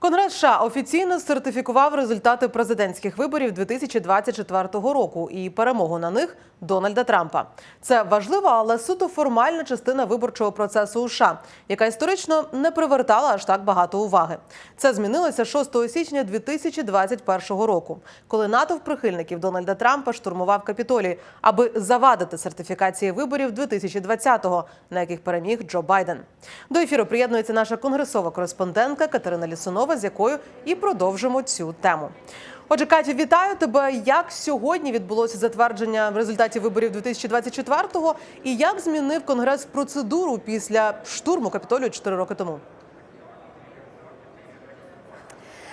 Конгрес США офіційно сертифікував результати президентських виборів 2024 року і перемогу на них Дональда Трампа. Це важлива, але суто формальна частина виборчого процесу у США, яка історично не привертала аж так багато уваги. Це змінилося 6 січня 2021 року, коли натовп прихильників Дональда Трампа штурмував Капітолій, аби завадити сертифікації виборів 2020-го, на яких переміг Джо Байден. До ефіру приєднується наша конгресова кореспондентка Катерина Лісунова, з якою і продовжимо цю тему. Отже, Катя, вітаю тебе. Як сьогодні відбулося затвердження результатів виборів 2024-го і як змінив конгрес процедуру після штурму Капітолію 4 роки тому?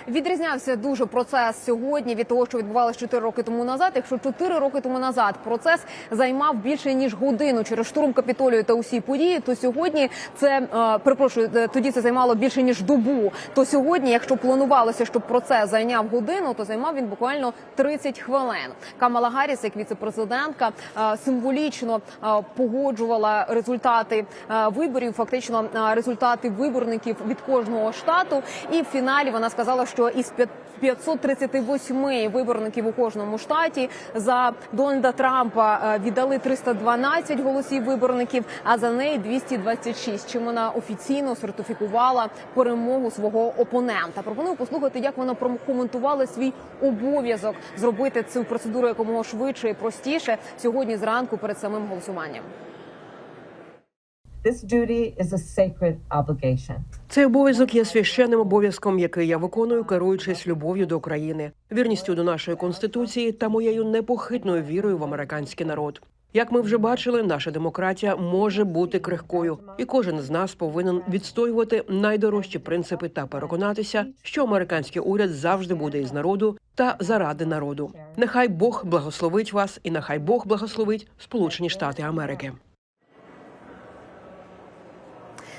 Відрізнявся дуже процес сьогодні від того, що відбувалося 4 роки тому назад. Якщо 4 роки тому назад процес займав більше ніж годину через штурм капітолію та усі події, то сьогодні це е, перепрошую, е, тоді це займало більше ніж добу. То сьогодні, якщо планувалося, щоб процес зайняв годину, то займав він буквально 30 хвилин. Камала Гарріс, як віцепрезидентка, е, символічно погоджувала результати виборів, фактично результати виборників від кожного штату. І в фіналі вона сказала, що із п'ят- 538 виборників у кожному штаті за Дональда Трампа е, віддали 312 голосів виборників, а за неї 226, Чим вона офіційно сертифікувала перемогу свого опонента. Пропоную послухати, як вона прокоментувала свій обов'язок зробити цю процедуру якомога швидше і простіше сьогодні зранку перед самим голосуванням. This duty is a обов'язок є священним обов'язком, який я виконую, керуючись любов'ю до країни, вірністю до нашої конституції та моєю непохитною вірою в американський народ. Як ми вже бачили, наша демократія може бути крихкою, і кожен з нас повинен відстоювати найдорожчі принципи та переконатися, що американський уряд завжди буде із народу та заради народу. Нехай Бог благословить вас, і нехай Бог благословить Сполучені Штати Америки.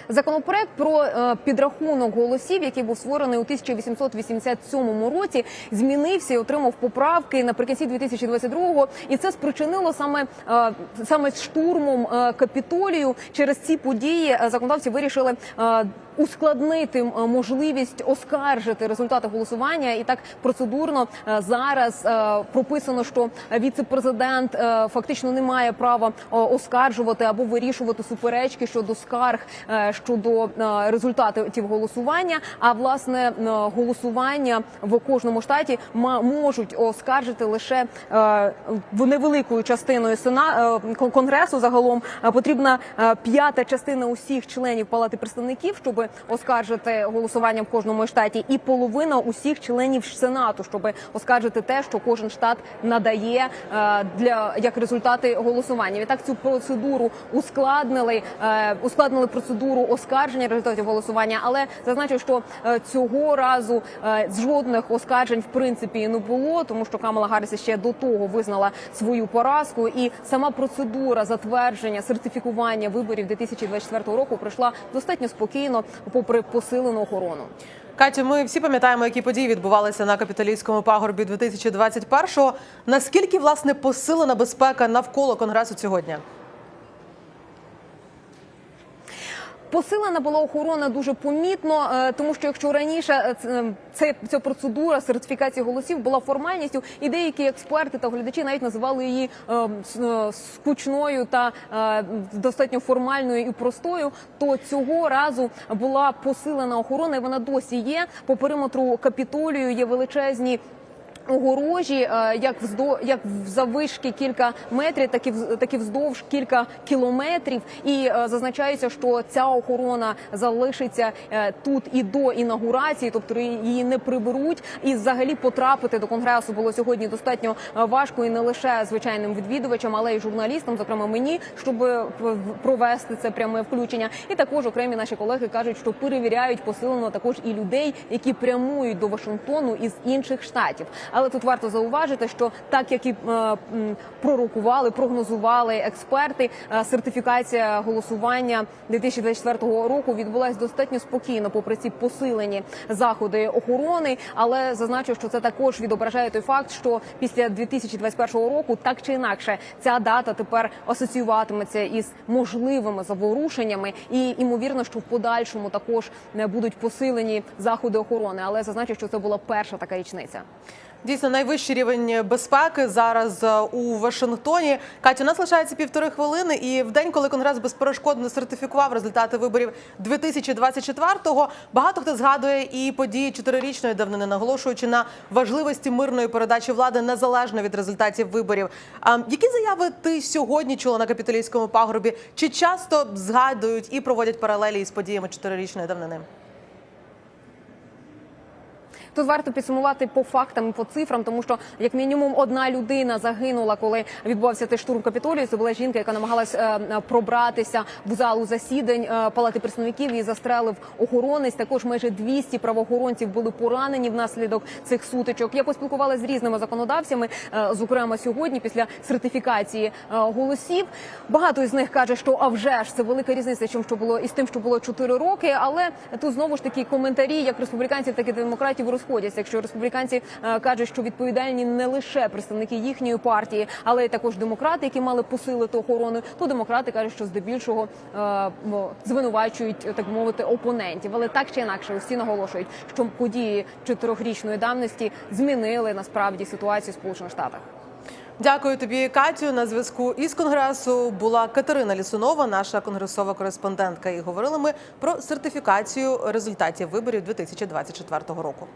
Законопроект про е, підрахунок голосів, який був створений у 1887 році, змінився і отримав поправки наприкінці 2022-го. І це спричинило саме е, саме штурмом е, капітолію. Через ці події законодавці вирішили. Ускладнити можливість оскаржити результати голосування, і так процедурно е, зараз е, прописано, що віце-президент е, фактично не має права оскаржувати або вирішувати суперечки щодо скарг щодо результатів голосування. А власне голосування в кожному штаті можуть оскаржити лише невеликою частиною сена конгресу. Загалом потрібна п'ята частина усіх членів палати представників, щоб оскаржити голосування в кожному штаті, і половина усіх членів сенату, щоб оскаржити те, що кожен штат надає е, для як результати голосування. Відтак цю процедуру ускладнили, е, ускладнили процедуру оскарження результатів голосування, але зазначу, що е, цього разу жодних оскаржень в принципі не було, тому що Камала Гарріс ще до того визнала свою поразку, і сама процедура затвердження сертифікування виборів 2024 року пройшла достатньо спокійно, попри посилену охорону. Катю, ми всі пам'ятаємо, які події відбувалися на капітолійському пагорбі 2021-го. Наскільки власне посилена безпека навколо конгресу сьогодні? Посилена була охорона дуже помітно, е, тому що якщо раніше це- це ця процедура сертифікації голосів була формальністю, і деякі експерти та глядачі навіть називали її е, е, скучною та достатньо формальною і простою, то цього разу була посилена охорона, і вона досі є. По периметру капітолію є величезні. Огорожі, е, як вздо як завишки кілька метрів, так і так і вздовж кілька кілометрів. І е, зазначається, що ця охорона залишиться е, тут і до інаугурації, тобто її не приберуть. І взагалі потрапити до конгресу було сьогодні достатньо важко і не лише звичайним відвідувачам, але й журналістам, зокрема мені, щоб провести це пряме включення. І також окремі наші колеги кажуть, що перевіряють посилено також і людей, які прямують до Вашингтону із інших штатів. Але тут варто зауважити, що так як і е, пророкували, прогнозували експерти, е, сертифікація голосування 2024 року відбулася достатньо спокійно, попри ці посилені заходи охорони. Але зазначу, що це також відображає той факт, що після 2021 року так чи інакше ця дата тепер асоціюватиметься із можливими заворушеннями, і ймовірно, що в подальшому також не будуть посилені заходи охорони. Але зазначу, що це була перша така річниця. Дійсно, найвищий рівень безпеки зараз е, у Вашингтоні. Катю, у нас лишається півтори хвилини, і в день, коли конгрес безперешкодно сертифікував результати виборів 2024-го, багато хто згадує і події чотирирічної давнини, наголошуючи на важливості мирної передачі влади незалежно від результатів виборів. А які заяви ти сьогодні чула на капітолійському пагорбі? Чи часто згадують і проводять паралелі із подіями чотирирічної давнини? Тут варто підсумувати по фактам по цифрам, тому що як мінімум одна людина загинула, коли відбувався цей штурм капітолію. Це була жінка, яка намагалась е, е, пробратися в залу засідань е, палати представників. Її застрелив охоронець. Також майже 200 правоохоронців були поранені внаслідок цих сутичок. Я поспілкувалася з різними законодавцями. Зокрема, сьогодні, після сертифікації голосів, багато із них каже, що а вже ж це велика різниця, чим що було із тим, що було 4 роки. Але тут знову ж таки коментарі, як республіканців, так і демократів розходяться. Якщо республіканці е, кажуть, що відповідальні не лише представники їхньої партії, але й також демократи, які мали посилити охорону, то демократи кажуть, що здебільшого е, звинувачують так мовити опонентів. Але так чи інакше, усі наголошують, що події чотирьохрічної давності змінили насправді ситуацію в Сполучених Штатах. Дякую тобі, Катю. На зв'язку із конгресу була Катерина Лісунова, наша конгресова кореспондентка. І говорили ми про сертифікацію результатів виборів 2024 року.